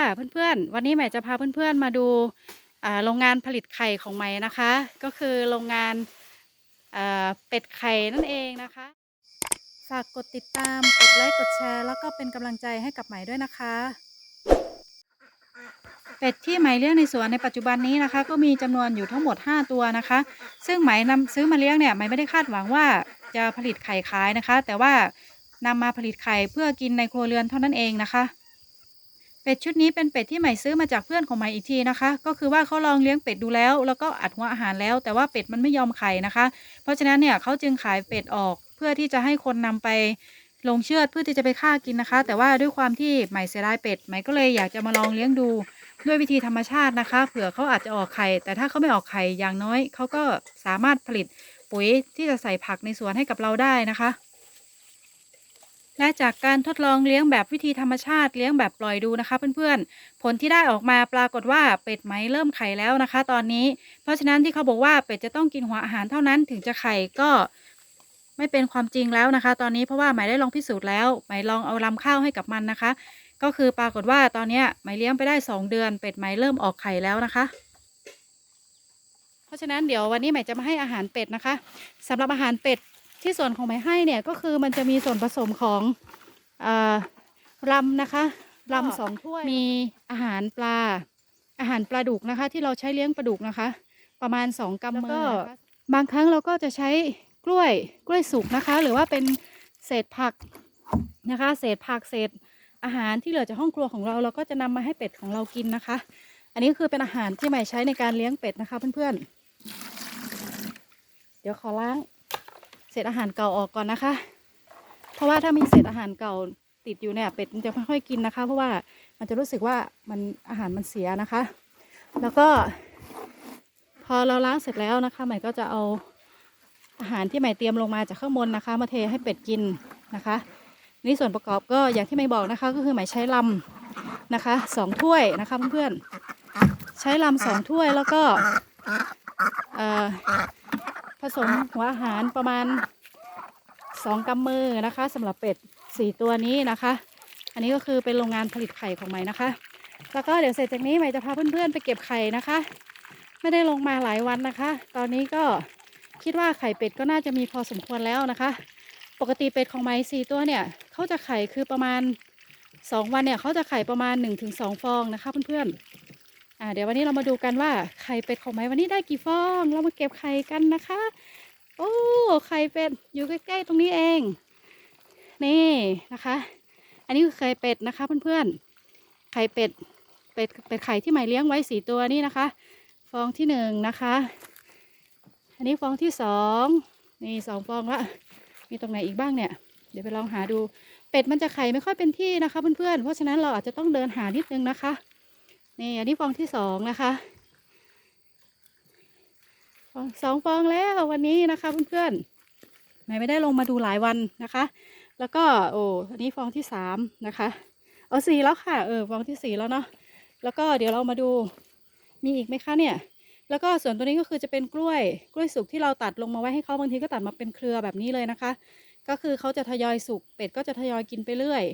ค่ะเพื่อนๆ วันนี้ใหม่จะพาเพื่อนๆมาดูโรงงานผลิตไข่ของใหม่นะคะ ก็คือโรงงานเป็ดไข่นั่นเองนะคะ ฝากกดติดตามกดไลค์กดแชร์ แล้วก็เป็นกำลังใจให้กับใหม่ด้วยนะคะ เป็ดที่ไหมเลี้ยงในสวนในปัจจุบันนี้นะคะ ก็มีจำนวนอยู่ทั้งหมด 5 ตัวนะคะ ซึ่งไหมนำซื้อมาเลี้ยงเนี่ยไหมไม่ได้คาดหวังว่าจะผลิตไข่ขายนะคะ แต่ว่านำมาผลิตไข่เพื่อกินในครัวเรือนเท่านั้นเองนะคะ เป็ดชุดนี้เป็นเป็ดที่ใหม่ซื้อมาจากเพื่อนของใหม่อีกทีนะคะ ก็คือว่าเขาลองเลี้ยงเป็ดดูแล้ว แล้วก็อัดหัวอาหารแล้ว แต่ว่าเป็ดมันไม่ยอมไข่นะคะ เพราะฉะนั้นเนี่ยเขาจึงขายเป็ดออกเพื่อที่จะให้คนนำไปลงเชือดเพื่อที่จะไปฆ่ากินนะคะ แต่ว่าด้วยความที่ใหม่เสียดายเป็ดใหม่ก็เลยอยากจะมาลองเลี้ยงดูด้วยวิธีธรรมชาตินะคะ เผื่อเขาอาจจะออกไข่ แต่ถ้าเขาไม่ออกไข่อย่างน้อยเขาก็สามารถผลิตปุ๋ยที่จะใส่ผักในสวนให้กับเราได้นะคะ และจากการทดลองเลี้ยงแบบวิธีธรรมชาติเลี้ยงแบบปล่อยดูนะคะ เพื่อนๆ ผลที่ได้ออกมาปรากฏว่าเป็ดไหมเริ่มไข่แล้วนะคะ ตอนนี้ เพราะฉะนั้นที่เขาบอกว่าเป็ดจะต้องกินหัวอาหารเท่านั้นถึงจะไข่ก็ไม่เป็นความจริงแล้วนะคะ ตอนนี้เพราะว่าไหมได้ลองพิสูจน์แล้วไหมลองเอาลำข้าวให้กับมันนะคะ ก็คือปรากฏว่าตอนนี้ไหมเลี้ยงไปได้สองเดือน เป็ดไหมเริ่มออกไข่แล้วนะคะเพราะฉะนั้นเดี๋ยววันนี้ไหมจะมาให้อาหารเป็ดนะคะสำหรับอาหารเป็ด ที่ส่วนของไหมให้เนี่ยก็คือมันจะมีส่วนผสมของเอ่อรำนะคะรำสองถ้วยมีอาหารปลา อาหารปลาดุกนะคะ ที่เราใช้เลี้ยงปลาดุกนะคะ ประมาณสองกำมือนะคะบางครั้งเราก็จะใช้กล้วยกล้วยสุกนะคะ หรือว่าเป็นเศษผักนะคะ เศษผักเศษอาหารที่เหลือจากห้องครัวของเราเราก็จะนำมาให้เป็ดของเรากินนะคะ อันนี้คือเป็นอาหารที่ใหม่ใช้ในการเลี้ยงเป็ดนะคะเพื่อนๆ เดี๋ยวขอล้าง เศษอาหารเก่าออกก่อนนะคะ เพราะว่าถ้ามีเศษอาหารเก่าติดอยู่เนี่ยเป็ดมันจะไม่ค่อยกินนะคะ เพราะว่ามันจะรู้สึกว่ามันอาหารมันเสียนะคะ แล้วก็ พอเราล้างเสร็จแล้วนะคะใหม่ก็จะเอาอาหารที่ใหม่เตรียมลงมาจากข้างบนนะคะ มาเทให้เป็ดกินนะคะนี่ส่วนประกอบก็อย่างที่ไม่บอกนะคะ ก็คือหมายใช้ลำนะคะสองถ้วยนะคะเพื่อนๆใช้ลำสองถ้วยแล้วก็ สมหัวอาหารประมาณสองกำมือนะคะสำหรับเป็ดสี่ตัวนี้นะคะ อันนี้ก็คือเป็นโรงงานผลิตไข่ของใหม่นะคะ แล้วก็เดี๋ยวเสร็จจากนี้ใหม่จะพาเพื่อนๆไปเก็บไข่นะคะ ไม่ได้ลงมาหลายวันนะคะ ตอนนี้ก็คิดว่าไข่เป็ดก็น่าจะมีพอสมควรแล้วนะคะ ปกติเป็ดของไม้สี่ตัวเนี่ยเขาจะไข่คือประมาณสองวันเนี่ยเขาจะไข่ประมาณหนึ่งถึงสองฟองนะคะเพื่อนๆ อ่าเดี๋ยววันนี้เรามาดูกันว่าไข่เป็ดของไม้วันนี้ได้กี่ฟอง เรามาเก็บไข่กันนะคะ โอ้ไข่เป็ดอยู่ใกล้ๆตรงนี้เอง นี่นะคะ อันนี้คือไข่เป็ดนะคะเพื่อนๆไข่เป็ดเป็ดเป็ดไข่ที่ใหม่เลี้ยงไว้สี่ตัวนี่นะคะ ฟองที่หนึ่งนะคะ อันนี้ฟองที่สองนี่สองฟองละมีตรงไหนอีกบ้างเนี่ย เดี๋ยวไปลองหาดู เป็ดมันจะไข่ไม่ค่อยเป็นที่นะคะเพื่อนๆเพราะฉะนั้นเราอาจจะต้องเดินหานิดนึงนะคะ นี่อันนี้ฟองที่สองนะคะฟองสองฟองแล้ววันนี้นะคะเพื่อนๆไม่ไม่ได้ลงมาดูหลายวันนะคะ แล้วก็โอ้อันนี้ฟองที่สามนะคะเอาสี่แล้วค่ะเออฟองที่สี่แล้วเนาะแล้วก็เดี๋ยวเรามาดูมีอีกไหมคะเนี่ย แล้วก็ส่วนตัวนี้ก็คือจะเป็นกล้วยกล้วยสุกที่เราตัดลงมาไว้ให้เขาบางทีก็ตัดมาเป็นเครือแบบนี้เลยนะคะ ก็คือเขาจะทยอยสุกเป็ดก็จะทยอยกินไปเรื่อย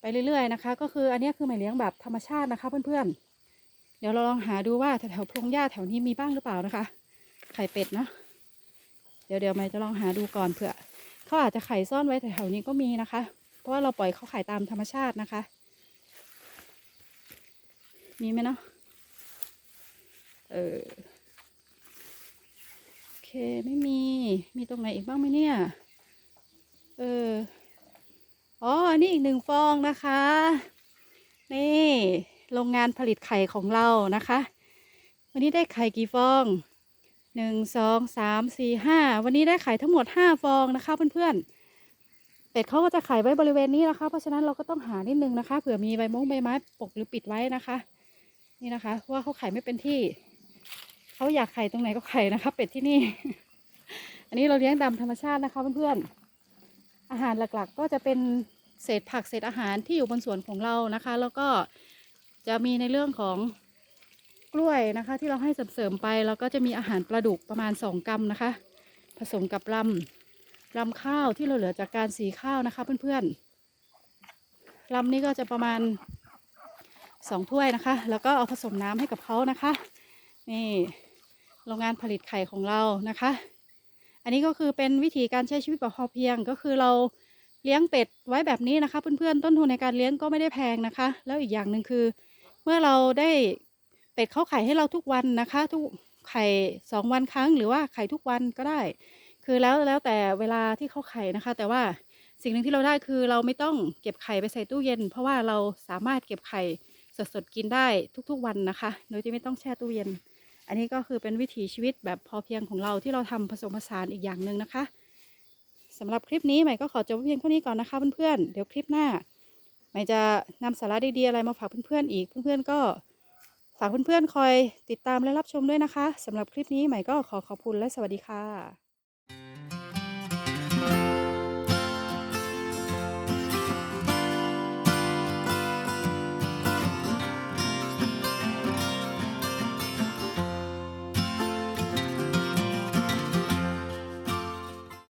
ไปเรื่อยๆนะคะ ก็คืออันนี้คือหมายเลี้ยงแบบธรรมชาตินะคะ เพื่อนๆ เดี๋ยวเราลองหาดูว่าแถวๆพงหญ้าแถวนี้มีบ้างหรือเปล่านะคะ ไข่เป็ดเนาะเดี๋ยวเดี๋ยวหมายจะลองหาดูก่อนเผื่อเขาอาจจะไข่ซ่อนไว้แถวๆนี้ก็มีนะคะ เพราะว่าเราปล่อยเขาไข่ตามธรรมชาตินะคะ มีไหมเนาะเออโอเคไม่มีมีตรงไหนอีกบ้างไหมเนี่ย เออ อ๋อนนี้อีกหนึ่งฟองนะคะ นี่โรงงานผลิตไข่ของเรานะคะ วันนี้ได้ไข่กี่ฟองหนึ่งสองสามสี่ห้าวันนี้ได้ไข่ทั้งหมดห้าฟองนะคะเพื่อนๆเป็ดเขาก็จะไข่ไว้บริเวณนี้นะคะ เพราะฉะนั้นเราก็ต้องหานิดนึงนะคะเผื่อมีใบมงใบไม้ปกหรือปิดไว้นะคะ นี่นะคะเพราะว่าเขาไข่ไม่เป็นที่เขาอยากไข่ตรงไหนก็ไข่นะคะ เป็ดที่นี่ อันนี้เราเลี้ยงตามธรรมชาตินะคะเพื่อนๆ อาหารหลักๆ ก็จะเป็นเศษผักเศษอาหารที่อยู่บนสวนของเรานะคะ แล้วก็จะมีในเรื่องของกล้วยนะคะ ที่เราให้เสริมๆไปแล้วก็จะมีอาหารปลาดุกประมาณสองกรัมนะคะ ผสมกับลำลำข้าวที่เราเหลือจากการสีข้าวนะคะเพื่อนๆลำนี้ก็จะประมาณสองถ้วยนะคะ แล้วก็เอาผสมน้ำให้กับเขานะคะ นี่โรงงานผลิตไข่ของเรานะคะ อันนี้ก็คือเป็นวิธีการใช้ชีวิตแบบพอเพียง ก็คือเราเลี้ยงเป็ดไว้แบบนี้นะคะ เพื่อนๆต้นทุนในการเลี้ยงก็ไม่ได้แพงนะคะ แล้วอีกอย่างหนึ่งคือ เมื่อเราได้เป็ดเขาไข่ให้เราทุกวันนะคะ ทุกไข่สองวันครั้ง หรือว่าไข่ทุกวันก็ได้ คือแล้วแล้วแต่เวลาที่เขาไข่นะคะ แต่ว่าสิ่งหนึ่งที่เราได้คือเราไม่ต้องเก็บไข่ไปใส่ตู้เย็น เพราะว่าเราสามารถเก็บไข่สดๆกินได้ทุกๆวันนะคะ โดยที่ไม่ต้องแช่ตู้เย็น อันนี้ก็คือเป็นวิถีชีวิตแบบพอเพียงของเราที่เราทำผสมผสานอีกอย่างหนึ่งนะคะสำหรับคลิปนี้ใหม่ก็ขอจบเพียงเท่านี้ก่อนนะคะเพื่อนๆเดี๋ยวคลิปหน้าใหม่จะนำสาระดีๆอะไรมาฝากเพื่อนๆอีกเพื่อนๆก็ฝากเพื่อนๆคอยติดตามและรับชมด้วยนะคะสำหรับคลิปนี้ใหม่ก็ขอขอบคุณและสวัสดีค่ะ